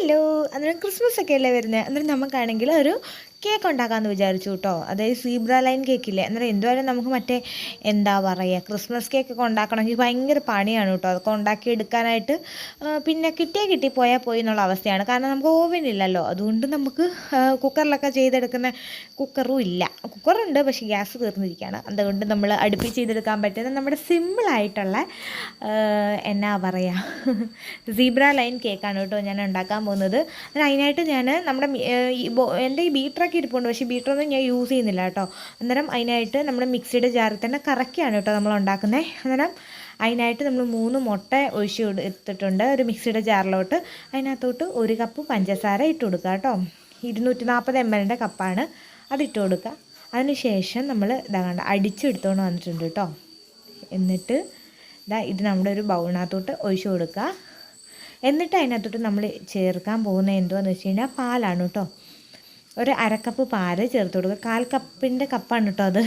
Hello അന്നേരം Christmas ഒക്കെ അല്ലേ വരുന്നത് അന്നേരം നമുക്കാണെങ്കിൽ ഒരു കേക്ക് ഉണ്ടാക്കാമെന്ന് വിചാരിച്ചു കേട്ടോ അതായത് സീബ്ര ലൈൻ കേക്കില്ലേ എന്നാൽ എന്തുവരെ നമുക്ക് മറ്റേ എന്താ പറയുക ക്രിസ്മസ് കേക്കൊക്കെ ഉണ്ടാക്കണമെങ്കിൽ ഭയങ്കര പണിയാണ് കേട്ടോ അതൊക്കെ ഉണ്ടാക്കി എടുക്കാനായിട്ട് പിന്നെ കിട്ടിയേ കിട്ടി പോയാൽ പോയി എന്നുള്ള അവസ്ഥയാണ്. കാരണം നമുക്ക് ഓവൻ ഇല്ലല്ലോ. അതുകൊണ്ട് നമുക്ക് കുക്കറിലൊക്കെ ചെയ്തെടുക്കുന്ന കുക്കറും ഇല്ല. കുക്കറുണ്ട് പക്ഷേ ഗ്യാസ് തീർന്നിരിക്കുകയാണ്. അതുകൊണ്ട് നമ്മൾ അടുപ്പിൽ ചെയ്തെടുക്കാൻ പറ്റുന്ന നമ്മുടെ സിമ്പിളായിട്ടുള്ള എന്നാ പറയുക സീബ്ര ലൈൻ കേക്കാണ് കേട്ടോ ഞാൻ ഉണ്ടാക്കാൻ പോകുന്നത്. അതിനായിട്ട് ഞാൻ നമ്മുടെ എന്റെ ഈ ബോ- എന്റെ ഈ ബീറ്ററൊക്കെ ഇരിപ്പുണ്ട്. പക്ഷേ ബീറ്ററൊന്നും ഞാൻ യൂസ് ചെയ്യുന്നില്ല കേട്ടോ. അന്നേരം അതിനായിട്ട് നമ്മൾ മിക്സിയുടെ ജാറിൽ തന്നെ കറക്കിയാണ് കേട്ടോ നമ്മൾ ഉണ്ടാക്കുന്നത് അന്നേരം അതിനായിട്ട് നമ്മൾ മൂന്ന് മുട്ട ഒഴിച്ച് എടുത്തിട്ടുണ്ട് ഒരു മിക്സിയുടെ ജാറിലോട്ട്. അതിനകത്തോട്ട് ഒരു കപ്പ് പഞ്ചസാര ഇട്ട് കൊടുക്കുക കേട്ടോ. ഇരുന്നൂറ്റി നാൽപ്പത് എം എല്ലിന്റെ കപ്പാണ്. അതിട്ട് കൊടുക്കുക. അതിനുശേഷം നമ്മൾ ഇതാ കണ്ട അടിച്ചെടുത്തുകൊണ്ട് വന്നിട്ടുണ്ട് കേട്ടോ. എന്നിട്ട് ഇതാ ഇത് നമ്മുടെ ഒരു ബൗളിനകത്തോട്ട് ഒഴിച്ചു കൊടുക്കുക. എന്നിട്ട് അതിനകത്തോട്ട് നമ്മൾ ചേർക്കാൻ പോകുന്നത് എന്തുവാന്ന് വെച്ച് കഴിഞ്ഞാൽ പാലാണ് കേട്ടോ. ഒരു അരക്കപ്പ് പാൽ ചേർത്ത് കൊടുക്കുക. കാൽ കപ്പിന്റെ കപ്പാണ് കേട്ടോ അത്.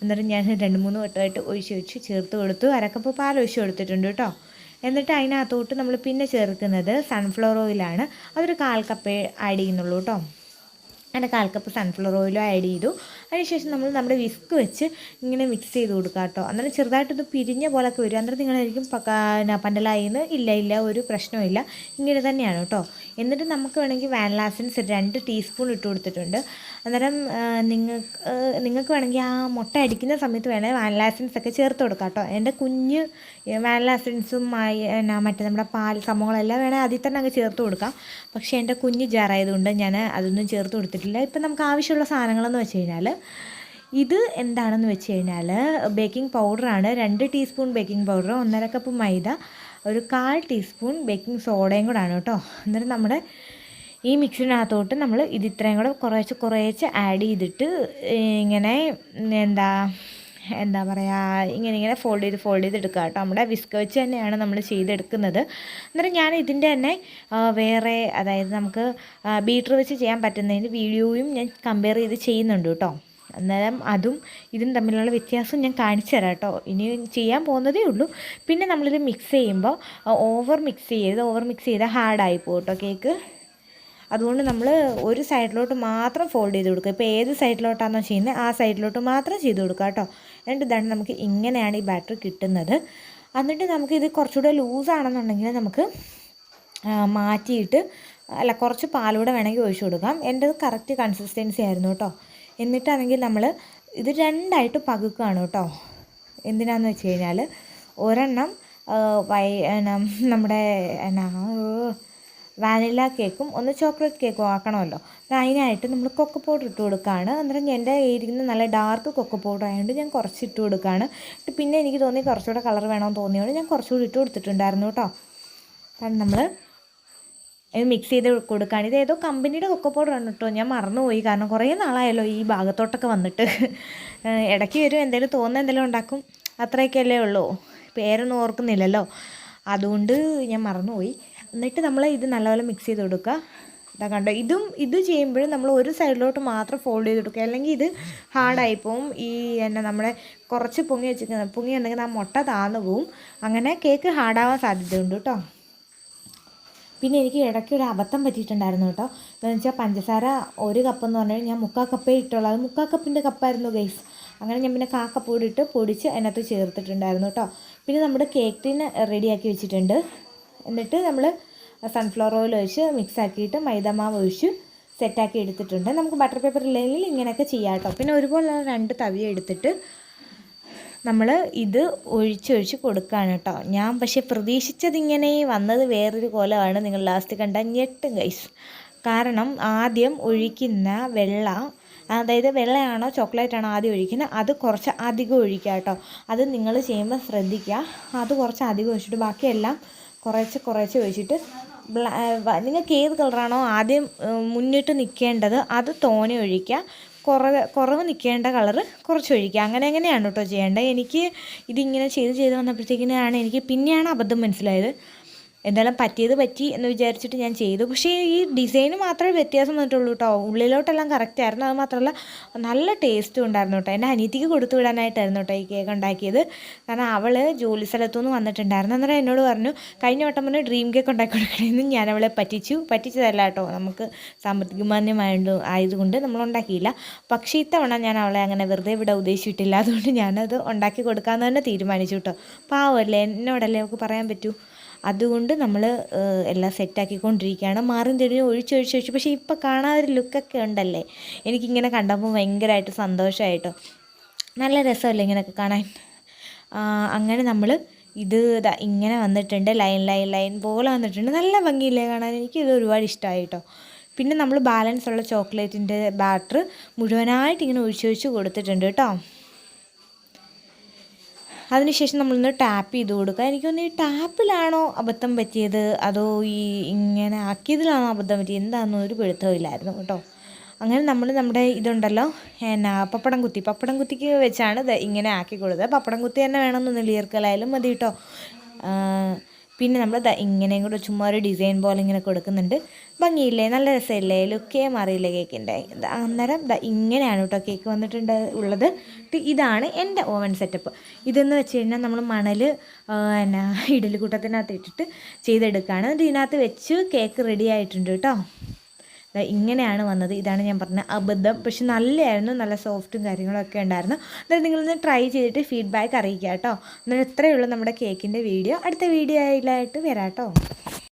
എന്നിട്ട് ഞാൻ രണ്ട് മൂന്ന് വട്ടമായിട്ട് ഒഴിച്ച് ഒഴിച്ച് ചേർത്ത് കൊടുത്തു. അരക്കപ്പ് പാൽ ഒഴിച്ച് കൊടുത്തിട്ടുണ്ട് കേട്ടോ. എന്നിട്ട് അതിനകത്തോട്ട് നമ്മൾ പിന്നെ ചേർക്കുന്നത് സൺഫ്ലവർ ഓയിലാണ് അതൊരു കാൽ കപ്പ് ആഡ് ചെയ്യുന്നുള്ളൂ കേട്ടോ. അതിന്റെ കാൽ കപ്പ് സൺഫ്ലവർ ഓയിലും ആഡ് ചെയ്തു. അതിനുശേഷം നമ്മൾ നമ്മുടെ വിസ്ക് വെച്ച് ഇങ്ങനെ മിക്സ് ചെയ്ത് കൊടുക്കുക കേട്ടോ. അന്നേരം ചെറുതായിട്ടൊന്ന് പിരിഞ്ഞ പോലൊക്കെ വരും. അന്നേരം നിങ്ങളായിരിക്കും പണ്ടലായിന്ന് ഇല്ല ഇല്ല ഒരു പ്രശ്നമില്ല ഇങ്ങനെ തന്നെയാണ് കേട്ടോ. എന്നിട്ട് നമുക്ക് വേണമെങ്കിൽ വാനില എസൻസ് രണ്ട് ടീസ്പൂൺ ഇട്ട് കൊടുത്തിട്ടുണ്ട്. അന്നേരം നിങ്ങൾക്ക് നിങ്ങൾക്ക് വേണമെങ്കിൽ ആ മുട്ട അടിക്കുന്ന സമയത്ത് വേണമെങ്കിൽ വാനില എസൻസ് ഒക്കെ ചേർത്ത് കൊടുക്കാം കേട്ടോ എന്റെ കുഞ്ഞ് വാനില എസൻസും എന്നാ മറ്റേ നമ്മുടെ പാൽ സംഭവങ്ങളെല്ലാം വേണമെങ്കിൽ അതിൽ തന്നെ അങ്ങ് ചേർത്ത് കൊടുക്കാം. പക്ഷേ എന്റെ കുഞ്ഞ് ജാറായതുകൊണ്ട് ഞാൻ അതൊന്നും ചേർത്ത് കൊടുത്തിട്ടില്ല. ഇപ്പം നമുക്ക് ആവശ്യമുള്ള സാധനങ്ങളെന്ന് വെച്ച് കഴിഞ്ഞാൽ ഇത് എന്താണെന്ന് വെച്ച് കഴിഞ്ഞാൽ ബേക്കിംഗ് പൗഡറാണ് രണ്ട് ടീസ്പൂൺ ബേക്കിംഗ് പൗഡർ ഒന്നര കപ്പ് മൈദ ഒരു കാൽ ടീസ്പൂൺ ബേക്കിംഗ് സോഡയും കൂടാണ് കേട്ടോ അന്നേരം നമ്മുടെ ഈ മിക്സിനകത്തോട്ട് നമ്മൾ ഇത് ഇത്രയും കൂടെ കുറേശ്ശെ കുറേശ്ശെ ആഡ് ചെയ്തിട്ട് ഇങ്ങനെ എന്താ എന്താ പറയുക ഇങ്ങനെ ഇങ്ങനെ ഫോൾഡ് ചെയ്ത് ഫോൾഡ് ചെയ്തെടുക്കുക കേട്ടോ. നമ്മുടെ വിസ്ക് വെച്ച് തന്നെയാണ് നമ്മൾ ചെയ്തെടുക്കുന്നത്. അന്നേരം ഞാൻ ഇതിന്റെ തന്നെ വേറെ അതായത് നമുക്ക് ബീറ്റർ വെച്ച് ചെയ്യാൻ പറ്റുന്നതിന് വീഡിയോയും ഞാൻ കമ്പയർ ചെയ്ത് ചെയ്യുന്നുണ്ട് കേട്ടോ. അന്നേരം അതും ഇതും തമ്മിലുള്ള വ്യത്യാസം ഞാൻ കാണിച്ചു തരാം കേട്ടോ. ഇനി ചെയ്യാൻ പോകുന്നതേ ഉള്ളൂ. പിന്നെ നമ്മളിത് മിക്സ് ചെയ്യുമ്പോൾ ഓവർ മിക്സ് ചെയ്ത് ഓവർ മിക്സ് ചെയ്താൽ ഹാർഡായി പോകും കേട്ടോ കേക്ക് അതുകൊണ്ട് നമ്മൾ ഒരു സൈഡിലോട്ട് മാത്രം ഫോൾഡ് ചെയ്ത് കൊടുക്കുക. ഇപ്പോൾ ഏത് സൈഡിലോട്ടാണോ ചെയ്യുന്നത് ആ സൈഡിലോട്ട് മാത്രം ചെയ്ത് കൊടുക്കുക കേട്ടോ. എന്നിട്ട് ഇതാണ് നമുക്ക് ഇങ്ങനെയാണ് ഈ ബാറ്ററി കിട്ടുന്നത്. എന്നിട്ട് നമുക്ക് ഇത് കുറച്ചുകൂടെ ലൂസാണെന്നുണ്ടെങ്കിൽ നമുക്ക് മാറ്റിയിട്ട് അല്ല കുറച്ച് പാലൂടെ വേണമെങ്കിൽ ഒഴിച്ചു കൊടുക്കാം. എന്റെ കറക്റ്റ് കൺസിസ്റ്റൻസി ആയിരുന്നു കേട്ടോ. എന്നിട്ടാണെങ്കിൽ നമ്മൾ ഇത് രണ്ടായിട്ട് പകുക്കുകയാണ് കേട്ടോ. എന്തിനാണെന്ന് വെച്ച് കഴിഞ്ഞാൽ ഒരെണ്ണം വൈ നമ്മുടെ എന്നാ വാനില കേക്കും ഒന്ന് ചോക്ലേറ്റ് കേക്കും ആക്കണമല്ലോ. അപ്പോൾ അതിനായിട്ട് നമ്മൾ കൊക്കോ പൗഡർ ഇട്ട് കൊടുക്കുകയാണ് അന്നേരം എന്റെ ഇരിക്കുന്ന നല്ല ഡാർക്ക് കൊക്കോ പൗഡർ ആയതുകൊണ്ട് ഞാൻ കുറച്ച് ഇട്ട് കൊടുക്കുകയാണ് പിന്നെ എനിക്ക് തോന്നി കുറച്ചുകൂടെ കളർ വേണമെന്ന് തോന്നിയതുകൊണ്ട് ഞാൻ കുറച്ചുകൂടി ഇട്ട് കൊടുത്തിട്ടുണ്ടായിരുന്നു കേട്ടോ. കാരണം നമ്മൾ മിക്സ് ചെയ്ത് കൊടുക്കുകയാണ് ഇത് ഏതോ കമ്പനിയുടെ കൊക്കോ പൗഡർ ആണ് കേട്ടോ. ഞാൻ മറന്നുപോയി. കാരണം കുറേ നാളായല്ലോ ഈ ഭാഗത്തോട്ടൊക്കെ വന്നിട്ട്. ഇടയ്ക്ക് വരും. എന്തെങ്കിലും തോന്നുന്ന എന്തെങ്കിലും ഉണ്ടാക്കും. അത്രയൊക്കെ അല്ലേ ഉള്ളൂ. പേരൊന്നും ഓർക്കുന്നില്ലല്ലോ. അതുകൊണ്ട് ഞാൻ മറന്നുപോയി. എന്നിട്ട് നമ്മൾ ഇത് നല്ലപോലെ മിക്സ് ചെയ്ത് കൊടുക്കുക. ഇതാ കണ്ടോ? ഇതും ഇത് ചെയ്യുമ്പോഴും നമ്മൾ ഒരു സൈഡിലോട്ട് മാത്രം ഫോൾഡ് ചെയ്ത് കൊടുക്കുക. അല്ലെങ്കിൽ ഇത് ഹാർഡായി പോവും. ഈ എന്നാ നമ്മുടെ കുറച്ച് പൊങ്ങി വെച്ചിരിക്കുന്ന പൊങ്ങി ഉണ്ടെങ്കിൽ ആ മുട്ട താന്നു പോവും. അങ്ങനെ കേക്ക് ഹാർഡാവാൻ സാധ്യതയുണ്ട് കേട്ടോ. പിന്നെ എനിക്ക് ഇടയ്ക്ക് ഒരു അബദ്ധം പറ്റിയിട്ടുണ്ടായിരുന്നു കേട്ടോ. എന്താണെന്ന് വെച്ചാൽ പഞ്ചസാര ഒരു കപ്പ് എന്ന് പറഞ്ഞാൽ ഞാൻ മുക്കാൽ കപ്പേ ഇട്ടുള്ളൂ. അത് മുക്കാൽ കപ്പിന്റെ കപ്പായിരുന്നു ഗൈസ് അങ്ങനെ ഞാൻ പിന്നെ കാ കപ്പ് കൂടി ഇട്ട് പൊടിച്ച് അതിനകത്ത് ചേർത്തിട്ടുണ്ടായിരുന്നു കേട്ടോ. പിന്നെ നമ്മുടെ കേക്ക് ടീന് റെഡിയാക്കി വെച്ചിട്ടുണ്ട്. എന്നിട്ട് നമ്മൾ സൺഫ്ലവർ ഓയിൽ ഒഴിച്ച് മിക്സ് ആക്കിയിട്ട് മൈദമാവ് ഒഴിച്ച് സെറ്റാക്കി എടുത്തിട്ടുണ്ട്. നമുക്ക് ബട്ടർ പേപ്പർ ഇല്ലെങ്കിൽ ഇങ്ങനെയൊക്കെ ചെയ്യാം കേട്ടോ പിന്നെ ഒരുപോലെ രണ്ട് തവി എടുത്തിട്ട് നമ്മൾ ഇത് ഒഴിച്ചൊഴിച്ച് കൊടുക്കുകയാണ് കേട്ടോ ഞാൻ പക്ഷേ പ്രതീക്ഷിച്ചത് ഇങ്ങനെ വന്നത് വേറൊരു കോലമാണ്. നിങ്ങൾ ലാസ്റ്റ് കണ്ട ഞെട്ടും ഗൈസ് കാരണം ആദ്യം ഒഴിക്കുന്ന വെള്ള അതായത് വെള്ളയാണോ ചോക്ലേറ്റ് ആണോ ആദ്യം ഒഴിക്കുന്നത് അത് കുറച്ച് അധികം ഒഴിക്കുക കേട്ടോ അത് നിങ്ങൾ ചെയ്യുമ്പോൾ ശ്രദ്ധിക്കുക. അത് കുറച്ച് അധികം ഒഴിച്ചിട്ട് ബാക്കിയെല്ലാം കുറേശ്ശെ കുറേശ്ശെ ഒഴിച്ചിട്ട് നിങ്ങൾക്ക് ഏത് കളറാണോ ആദ്യം മുന്നിട്ട് നിൽക്കേണ്ടത് അത് തോനെ ഒഴിക്കുക. കുറവ് കുറവ് നിൽക്കേണ്ട കളറ് കുറച്ച് ഒഴിക്കുക. അങ്ങനെ അങ്ങനെയാണ് കേട്ടോ ചെയ്യേണ്ടത്? എനിക്ക് ഇതിങ്ങനെ ചെയ്ത് ചെയ്ത് വന്നപ്പോഴത്തേക്കിനാണ് എനിക്ക് പിന്നെയാണ് അബദ്ധം മനസ്സിലായത്. എന്തായാലും പറ്റിയത് പറ്റി എന്ന് വിചാരിച്ചിട്ട് ഞാൻ ചെയ്തു. പക്ഷേ ഈ ഡിസൈന് മാത്രമേ വ്യത്യാസം വന്നിട്ടുള്ളൂ കേട്ടോ ഉള്ളിലോട്ടെല്ലാം കറക്റ്റ് ആയിരുന്നു. അത് മാത്രമല്ല നല്ല ടേസ്റ്റും ഉണ്ടായിരുന്നു കേട്ടോ എന്റെ അനിയത്തിക്ക് കൊടുത്തു വിടാനായിട്ടായിരുന്നു കേട്ടോ ഈ കേക്ക് ഉണ്ടാക്കിയത്. കാരണം അവൾ ജോലി സ്ഥലത്തുനിന്ന് വന്നിട്ടുണ്ടായിരുന്നു. അന്നേരം എന്നോട് പറഞ്ഞു കഴിഞ്ഞ വട്ടം പറഞ്ഞ് ഡ്രീം കേക്ക് ഉണ്ടാക്കി കൊടുക്കണമെന്ന് ഞാൻ അവളെ പറ്റിച്ചു. പറ്റിച്ചതല്ല കേട്ടോ നമുക്ക് സാമ്പത്തികമാന്യമായത് ആയതുകൊണ്ട് നമ്മൾ ഉണ്ടാക്കിയില്ല. പക്ഷേ ഇത്തവണ ഞാൻ അവളെ അങ്ങനെ വെറുതെ ഇവിടെ ഉദ്ദേശിച്ചിട്ടില്ല. അതുകൊണ്ട് ഞാനത് ഉണ്ടാക്കി കൊടുക്കാമെന്ന് തന്നെ തീരുമാനിച്ചു കേട്ടോ പാവമല്ലേ എന്നോടല്ലേ നമുക്ക് പറയാൻ പറ്റൂ? അതുകൊണ്ട് നമ്മൾ എല്ലാം സെറ്റാക്കിക്കൊണ്ടിരിക്കുകയാണ്. മാറും തിരിഞ്ഞ് ഒഴിച്ചൊഴിച്ചൊഴിച്ച് പക്ഷേ ഇപ്പോൾ കാണാൻ ഒരു ലുക്കൊക്കെ ഉണ്ടല്ലേ? എനിക്കിങ്ങനെ കണ്ടപ്പോൾ ഭയങ്കരമായിട്ട് സന്തോഷമായിട്ടോ. നല്ല രസമല്ലേ ഇങ്ങനെയൊക്കെ കാണാൻ? അങ്ങനെ നമ്മൾ ഇത് ഇങ്ങനെ വന്നിട്ടുണ്ട്. ലൈൻ ലൈൻ ലൈൻ പോലെ വന്നിട്ടുണ്ട്. നല്ല ഭംഗിയില്ലേ കാണാൻ? എനിക്ക് ഇത് ഒരുപാട് ഇഷ്ടമായി കേട്ടോ പിന്നെ നമ്മൾ ബാലൻസ് ഉള്ള ചോക്ലേറ്റിന്റെ ബാറ്റർ മുഴുവനായിട്ട് ഇങ്ങനെ ഒഴിച്ചൊഴിച്ച് കൊടുത്തിട്ടുണ്ട് കേട്ടോ. അതിനുശേഷം നമ്മളൊന്ന് ടാപ്പ് ചെയ്ത് കൊടുക്കുക. എനിക്കൊന്ന് ഈ ടാപ്പിലാണോ അബദ്ധം പറ്റിയത്? അതോ ഈ ഇങ്ങനെ ആക്കിയതിലാണോ അബദ്ധം പറ്റിയത്? എന്താണെന്ന് ഒരു പിടുത്തമില്ലായിരുന്നു കേട്ടോ. അങ്ങനെ നമ്മൾ നമ്മുടെ ഇതുണ്ടല്ലോ എന്നാ പപ്പടം കുത്തി. പപ്പടം കുത്തിക്ക് വെച്ചാണ് ഇങ്ങനെ ആക്കി കൊടുത്തത് പപ്പടം കുത്തി തന്നെ വേണമെന്നൊന്നുമില്ല ഈർക്കലായാലും മതി കേട്ടോ. പിന്നെ നമ്മൾ ഇങ്ങനെയും കൂടെ ചുമ്മാ ഒരു ഡിസൈൻ പോലെ ഇങ്ങനെ കൊടുക്കുന്നുണ്ട്. ഭംഗിയില്ലേ? നല്ല രസമില്ലേ? ലുക്കേ മാറിയില്ലേ കേക്കിന്റെ അന്നേരം ഇങ്ങനെയാണ് കേട്ടോ കേക്ക് വന്നിട്ടുണ്ട് ഉള്ളത്. ഇതാണ് എന്റെ ഓവൻ സെറ്റപ്പ് ഇതെന്ന് വെച്ച് കഴിഞ്ഞാൽ നമ്മൾ മണൽ എന്നാ ഇഡലിക്കൂട്ടത്തിനകത്ത് ഇട്ടിട്ട് ചെയ്തെടുക്കുകയാണ് എന്നിട്ട് ഇതിനകത്ത് വെച്ച് കേക്ക് റെഡി ആയിട്ടുണ്ട് കേട്ടോ. ഇങ്ങനെയാണ് വന്നത്. ഇതാണ് ഞാൻ പറഞ്ഞ അബദ്ധം. പക്ഷെ നല്ലതായിരുന്നു. നല്ല സോഫ്റ്റും കാര്യങ്ങളൊക്കെ ഉണ്ടായിരുന്നു. അതായത് നിങ്ങളൊന്ന് ട്രൈ ചെയ്തിട്ട് ഫീഡ്ബാക്ക് അറിയിക്കുക കേട്ടോ. എന്നാൽ ഇത്രയേ ഉള്ളൂ നമ്മുടെ കേക്കിന്റെ വീഡിയോ അടുത്ത വീഡിയോ ആയിട്ട് വരാം കേട്ടോ.